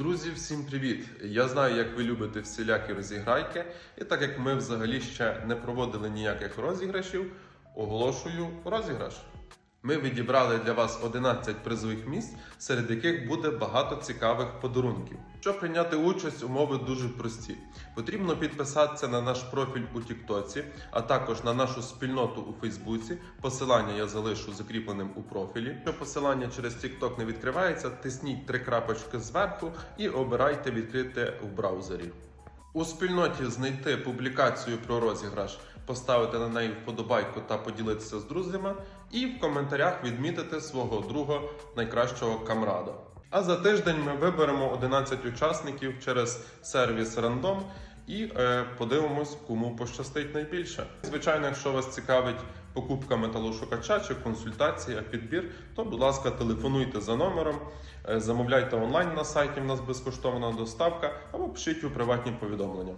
Друзі, всім привіт! Я знаю, як ви любите всілякі розіграйки, і так як ми взагалі ще не проводили ніяких розіграшів, оголошую розіграш. Ми відібрали для вас 11 призових місць, серед яких буде багато цікавих подарунків. Щоб прийняти участь, умови дуже прості. Потрібно підписатися на наш профіль у Тіктоці, а також на нашу спільноту у Фейсбуці. Посилання я залишу закріпленим у профілі. Якщо посилання через Тікток не відкривається, тисніть три крапочки зверху і обирайте відкрити в браузері. У спільноті знайти публікацію про розіграш, поставити на неї вподобайку та поділитися з друзями, і в коментарях відмітити свого друга найкращого камрада. А за тиждень ми виберемо 11 учасників через сервіс Random і е, подивимось, кому пощастить найбільше. Звичайно, якщо вас цікавить покупка металошукача чи консультація, підбір, то, будь ласка, телефонуйте за номером, е, замовляйте онлайн на сайті, в нас безкоштовна доставка, або пишіть у приватні повідомлення.